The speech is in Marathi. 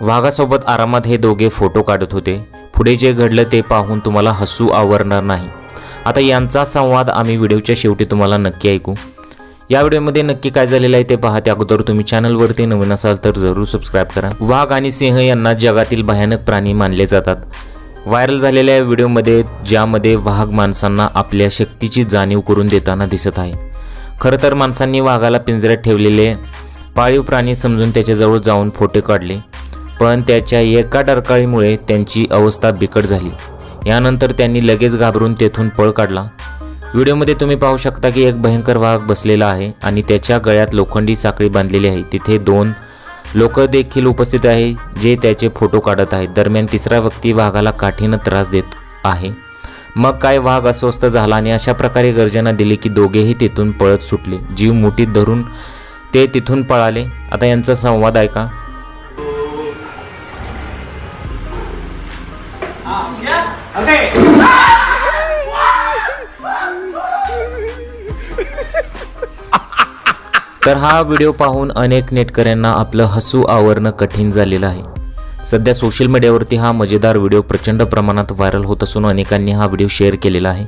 वाघासोबत आरामात हे दोघे फोटो काढत होते. पुढे जे घडलं ते पाहून तुम्हाला हसू आवरणार नाही. आता यांचा संवाद आम्ही व्हिडिओच्या शेवटी तुम्हाला नक्की ऐकू. या व्हिडिओमध्ये नक्की काय झालेलं आहे ते पहा त्या अगोदर तुम्ही चॅनलवरती नवीन असाल तर जरूर सबस्क्राईब करा. वाघ आणि सिंह यांना जगातील भयानक प्राणी मानले जातात. व्हायरल झालेल्या व्हिडिओमध्ये ज्यामध्ये वाघ माणसांना आपल्या शक्तीची जाणीव करून देताना दिसत आहे. खरं तर माणसांनी वाघाला पिंजऱ्यात ठेवलेले पाळीव प्राणी समजून त्याच्याजवळ जाऊन फोटो काढले. पण त्याच्या एका डरकाळीमुळे त्यांची अवस्था बिकट झाली. यानंतर त्यांनी लगेच घाबरून तेथून पळ काढला. व्हिडिओमध्ये तुम्ही पाहू शकता की एक भयंकर वाघ बसलेला आहे आणि त्याच्या गळ्यात लोखंडी साखळी बांधलेली आहे. तिथे दोन लोक देखील उपस्थित आहे जे त्याचे फोटो काढत आहेत. दरम्यान तिसरा व्यक्ती वाघाला काठीनं त्रास देत आहे. मग काय वाघ अस्वस्थ झाला आणि अशा प्रकारे गर्जना दिली की दोघेही तिथून पळत सुटले. जीव मुठीत धरून ते तिथून पळाले. आता यांचा संवाद ऐका. तर हा व्हिडिओ पाहून अनेक नेटकऱ्यांना आपलं हसू आवरणं कठीण झालेलं आहे. सध्या सोशल मीडियावरती हा मजेदार व्हिडिओ प्रचंड प्रमाणात व्हायरल होत असून अनेकांनी हा व्हिडिओ शेअर केलेला आहे.